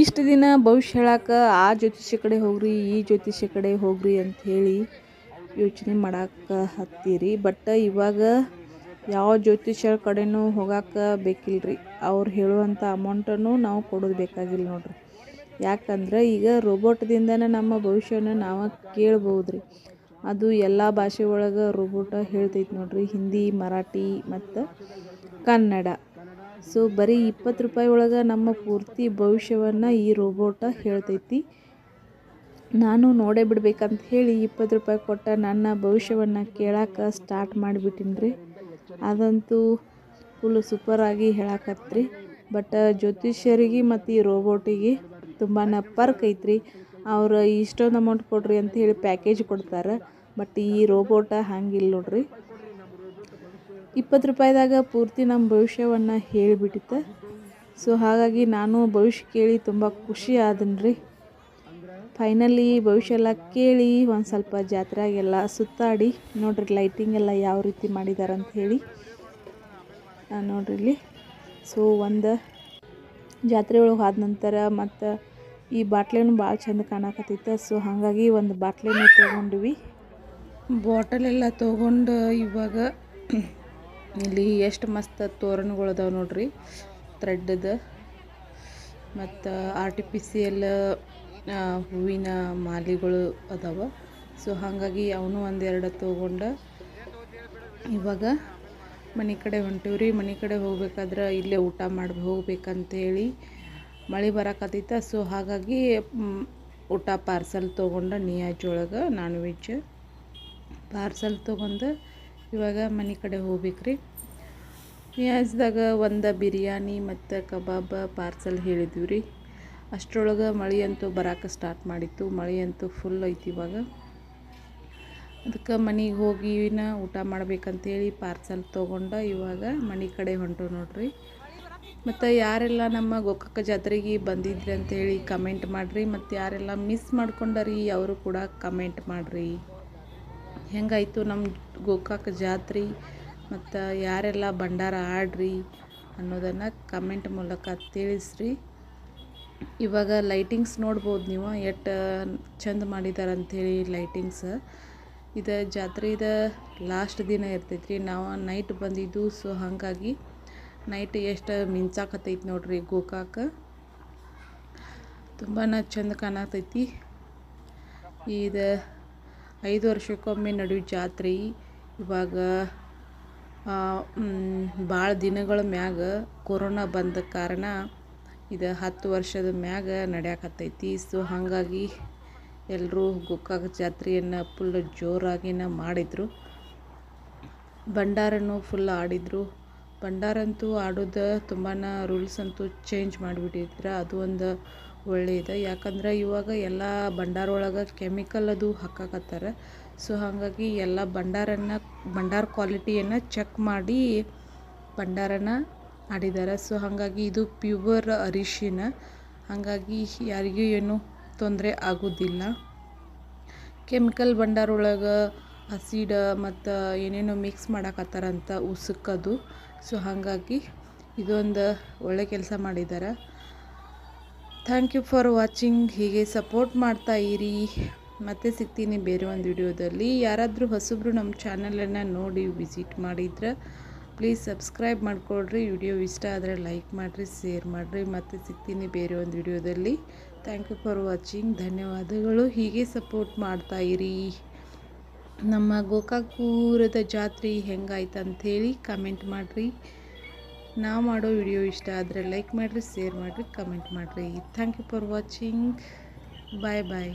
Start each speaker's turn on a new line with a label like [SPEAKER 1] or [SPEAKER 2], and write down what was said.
[SPEAKER 1] ಇಷ್ಟು ದಿನ ಭವಿಷ್ಯ ಹೇಳಕ್ಕೆ ಆ ಜ್ಯೋತಿಷ್ಯ ಕಡೆ ಹೋಗ್ರಿ, ಈ ಜ್ಯೋತಿಷ್ಯ ಕಡೆ ಹೋಗ್ರಿ ಅಂತ ಹೇಳಿ ಯೋಚನೆ ಮಾಡಕ್ಕೆ ಹತ್ತೀರಿ. ಬಟ್ ಇವಾಗ ಯಾವ ಜ್ಯೋತಿಷ್ಯ ಕಡೆನೂ ಹೋಗಕ್ಕೆ ಬೇಕಿಲ್ರಿ. ಅವ್ರು ಹೇಳುವಂಥ ಅಮೌಂಟನ್ನು ನಾವು ಕೊಡೋದು ಬೇಕಾಗಿಲ್ಲ ನೋಡ್ರಿ. ಯಾಕಂದ್ರೆ ಈಗ ರೋಬೋಟ್ದಿಂದನೇ ನಮ್ಮ ಭವಿಷ್ಯನ ನಾವು ಕೇಳ್ಬೋದು ರೀ ಅದು ಎಲ್ಲ ಭಾಷೆ ಒಳಗೆ ರೋಬೋಟ ಹೇಳ್ತೈತಿ ನೋಡ್ರಿ. ಹಿಂದಿ, ಮರಾಠಿ ಮತ್ತು ಕನ್ನಡ. ಸೊ ಬರೀ ಇಪ್ಪತ್ತು ರೂಪಾಯಿ ಒಳಗೆ ನಮ್ಮ ಪೂರ್ತಿ ಭವಿಷ್ಯವನ್ನು ಈ ರೋಬೋಟ ಹೇಳ್ತೈತಿ. ನಾನು ನೋಡೇ ಬಿಡ್ಬೇಕಂತ ಹೇಳಿ ಇಪ್ಪತ್ತು ರೂಪಾಯಿ ಕೊಟ್ಟ ನನ್ನ ಭವಿಷ್ಯವನ್ನು ಕೇಳಕ್ಕೆ ಸ್ಟಾರ್ಟ್ ಮಾಡಿಬಿಟ್ಟಿನಿ ರೀ ಅದಂತೂ ಫುಲ್ ಸೂಪರಾಗಿ ಹೇಳಕತ್ರಿ. ಬಟ್ ಜ್ಯೋತಿಷ್ಯರಿಗೆ ಮತ್ತು ಈ ರೋಬೋಟಿಗೆ ತುಂಬಾ ಪರ್ಕ್ ಐತ್ರಿ. ಅವ್ರು ಇಷ್ಟೊಂದು ಅಮೌಂಟ್ ಕೊಡ್ರಿ ಅಂತ ಹೇಳಿ ಪ್ಯಾಕೇಜ್ ಕೊಡ್ತಾರೆ. ಬಟ್ ಈ ರೋಬೋಟ ಹಂಗಿಲ್ಲ ನೋಡ್ರಿ. ಇಪ್ಪತ್ತು ರೂಪಾಯಿದಾಗ ಪೂರ್ತಿ ನಮ್ಮ ಭವಿಷ್ಯವನ್ನು ಹೇಳಿಬಿಟ್ಟಿತ್ತು. ಸೊ ಹಾಗಾಗಿ ನಾನು ಭವಿಷ್ಯ ಕೇಳಿ ತುಂಬ ಖುಷಿ ಆದನ್ರಿ ಫೈನಲಿ ಭವಿಷ್ಯ ಎಲ್ಲ ಕೇಳಿ ಒಂದು ಸ್ವಲ್ಪ ಜಾತ್ರೆಗೆಲ್ಲ ಸುತ್ತಾಡಿ, ನೋಡ್ರಿ ಲೈಟಿಂಗ್ ಎಲ್ಲ ಯಾವ ರೀತಿ ಮಾಡಿದ್ದಾರೆ ಅಂತ ಹೇಳಿ. ನೋಡ್ರಿ ಇಲ್ಲಿ. ಸೊ ಒಂದು ಜಾತ್ರೆ ಒಳಗೆ ಆದ ನಂತರ ಮತ್ತು ಈ ಬಾಟ್ಲೇನು ಭಾಳ ಚಂದ ಕಾಣಕತ್ತಿತ್ತು ಸೊ ಹಾಗಾಗಿ ಒಂದು ಬಾಟ್ಲಿನೂ ತೊಗೊಂಡ್ವಿ. ಬಾಟಲೆಲ್ಲ ತೊಗೊಂಡು ಇವಾಗ ಇಲ್ಲಿ ಎಷ್ಟು ಮಸ್ತ್ ತೋರಣಗಳು ಅದಾವೆ ನೋಡ್ರಿ. ಥ್ರೆಡ್ದು ಮತ್ತು ಆರ್ಟಿಫಿಸಿಯಲ್ ಹೂವಿನ ಮಾಲೆಗಳು ಅದಾವೆ. ಸೊ ಹಾಗಾಗಿ ಅವನು ಒಂದೆರಡು ತೊಗೊಂಡು ಇವಾಗ ಮನೆ ಕಡೆ ಹೊಂಟಿವ್ರಿ ಮನೆ ಕಡೆ ಹೋಗ್ಬೇಕಾದ್ರೆ ಇಲ್ಲೇ ಊಟ ಮಾಡಿ ಹೋಗ್ಬೇಕಂತೇಳಿ ಮಳೆ ಬರಕತ್ತೈತ. ಸೊ ಹಾಗಾಗಿ ಊಟ ಪಾರ್ಸಲ್ ತೊಗೊಂಡು ನಿಯಾಜ್ ಒಳಗೆ, ನಾನ್ ವೆಜ್ ಪಾರ್ಸಲ್ ತೊಗೊಂಡು ಇವಾಗ ಮನೆ ಕಡೆ ಹೋಗ್ಬೇಕ್ರಿ. ನಿಯಾಜ್ದಾಗ ಒಂದು ಬಿರಿಯಾನಿ ಮತ್ತು ಕಬಾಬ್ ಪಾರ್ಸಲ್ ಹೇಳಿದ್ವಿ ರೀ ಅಷ್ಟರೊಳಗೆ ಮಳೆ ಅಂತೂ ಬರೋಕೆ ಸ್ಟಾರ್ಟ್ ಮಾಡಿತ್ತು. ಮಳೆ ಅಂತೂ ಫುಲ್ ಐತಿ ಇವಾಗ. ಅದಕ್ಕೆ ಮನೆಗೆ ಹೋಗಿನ ಊಟ ಮಾಡ್ಬೇಕಂತೇಳಿ ಪಾರ್ಸಲ್ ತೊಗೊಂಡು ಇವಾಗ ಮನೆ ಕಡೆ ಹೊಂಟು ನೋಡ್ರಿ. ಮತ್ತು ಯಾರೆಲ್ಲ ನಮ್ಮ ಗೋಕಾಕ ಜಾತ್ರೆಗೆ ಬಂದಿದ್ರಿ ಅಂತೇಳಿ ಕಮೆಂಟ್ ಮಾಡಿರಿ. ಮತ್ತು ಯಾರೆಲ್ಲ ಮಿಸ್ ಮಾಡ್ಕೊಂಡರಿ ಅವರು ಕೂಡ ಕಮೆಂಟ್ ಮಾಡಿರಿ. ಹೆಂಗಾಯಿತು ನಮ್ಮ ಗೋಕಾಕ ಜಾತ್ರೆ? ಮತ್ತು ಯಾರೆಲ್ಲ ಭಂಡಾರ ಆಡ್ರಿ ಅನ್ನೋದನ್ನು ಕಮೆಂಟ್ ಮೂಲಕ ತಿಳಿಸ್ರಿ. ಇವಾಗ ಲೈಟಿಂಗ್ಸ್ ನೋಡ್ಬೋದು ನೀವು ಎಷ್ಟು ಚಂದ ಮಾಡಿದ್ದಾರೆ ಅಂಥೇಳಿ ಲೈಟಿಂಗ್ಸ್ ಇದು ಜಾತ್ರೆದ ಲಾಸ್ಟ್ ದಿನ ಇರ್ತೈತ್ರಿ, ನಾವು ನೈಟ್ ಬಂದಿದ್ದು ಸೊ ಹಾಗಾಗಿ ನೈಟ್ ಎಷ್ಟು ಮಿಂಚಾಕತ್ತೈತಿ ನೋಡ್ರಿ ಗೋಕಾಕ. ತುಂಬಾ ಚಂದ ಕಾಣತೈತಿ ಇದು ಐದು ವರ್ಷಕ್ಕೊಮ್ಮೆ ನಡೆಯೋ ಜಾತ್ರೆ. ಇವಾಗ ಭಾಳ ದಿನಗಳ ಮ್ಯಾಗ ಕೊರೋನಾ ಬಂದ ಕಾರಣ ಇದು ಹತ್ತು ವರ್ಷದ ಮ್ಯಾಗ ನಡೆಯಕತ್ತೈತಿ. ಸೊ, ಹಾಗಾಗಿ ಎಲ್ಲರೂ ಗೋಕಾಕ ಜಾತ್ರೆಯನ್ನು ಫುಲ್ ಜೋರಾಗಿನ ಮಾಡಿದರು. ಭಂಡಾರನೂ ಫುಲ್ ಆಡಿದರು. ಭಂಡಾರಂತೂ ಆಡೋದು ತುಂಬಾ ರೂಲ್ಸ್ ಅಂತೂ ಚೇಂಜ್ ಮಾಡಿಬಿಟ್ಟಿದ್ರೆ, ಅದು ಒಂದು ಒಳ್ಳೆಯದು ಯಾಕಂದ್ರೆ ಇವಾಗ ಎಲ್ಲ ಭಂಡಾರ ಒಳಗೆ ಕೆಮಿಕಲ್ ಅದು ಹಾಕಕತ್ತಾರೆ. ಸೊ ಹಾಗಾಗಿ ಎಲ್ಲ ಭಂಡಾರನ ಭಂಡಾರ ಕ್ವಾಲಿಟಿಯನ್ನು ಚೆಕ್ ಮಾಡಿ ಭಂಡಾರನ ಆಡಿದ್ದಾರೆ ಸೊ ಹಾಗಾಗಿ ಇದು ಪ್ಯೂವರ್ ಅರಿಶಿನ. ಹಾಗಾಗಿ ಯಾರಿಗೂ ಏನು ತೊಂದರೆ ಆಗೋದಿಲ್ಲ. ಕೆಮಿಕಲ್ ಭಂಡಾರ ಒಳಗೆ ಹಸಿಡ ಮತ್ತು ಏನೇನೋ ಮಿಕ್ಸ್ ಮಾಡಾಕತ್ತಾರಂತ ಉಸುಕದು. ಸೊ ಹಾಗಾಗಿ ಇದೊಂದು ಒಳ್ಳೆ ಕೆಲಸ ಮಾಡಿದ್ದಾರೆ ಥ್ಯಾಂಕ್ ಯು ಫಾರ್ ವಾಚಿಂಗ್ ಹೀಗೆ ಸಪೋರ್ಟ್ ಮಾಡ್ತಾ ಇರಿ. ಮತ್ತೆ ಸಿಗ್ತೀನಿ ಬೇರೆ ಒಂದು ವಿಡಿಯೋದಲ್ಲಿ ಯಾರಾದರೂ ಹೊಸಬ್ರು ನಮ್ಮ ಚಾನಲನ್ನು ನೋಡಿ ವಿಸಿಟ್ ಮಾಡಿದ್ರೆ ಪ್ಲೀಸ್ ಸಬ್ಸ್ಕ್ರೈಬ್ ಮಾಡಿಕೊಡ್ರಿ ವಿಡಿಯೋ ಇಷ್ಟ ಆದರೆ ಲೈಕ್ ಮಾಡಿರಿ ಶೇರ್ ಮಾಡಿರಿ. ಮತ್ತೆ ಸಿಗ್ತೀನಿ ಬೇರೆ ಒಂದು ವಿಡಿಯೋದಲ್ಲಿ ಥ್ಯಾಂಕ್ ಯು ಫಾರ್ ವಾಚಿಂಗ್ ಧನ್ಯವಾದಗಳು. ಹೀಗೆ ಸಪೋರ್ಟ್ ಮಾಡ್ತಾ ಇರಿ. ನಮ್ಮ ಗೋಕಾಕೂರದ ಜಾತ್ರೆ ಹೆಂಗಾಯ್ತು ಅಂಥೇಳಿ ಕಮೆಂಟ್ ಮಾಡಿರಿ. ನಾವು ಮಾಡೋ ವಿಡಿಯೋ ಇಷ್ಟ ಆದರೆ ಲೈಕ್ ಮಾಡಿರಿ ಶೇರ್ ಮಾಡಿರಿ ಕಮೆಂಟ್ ಮಾಡಿರಿ. Thank you for watching bye bye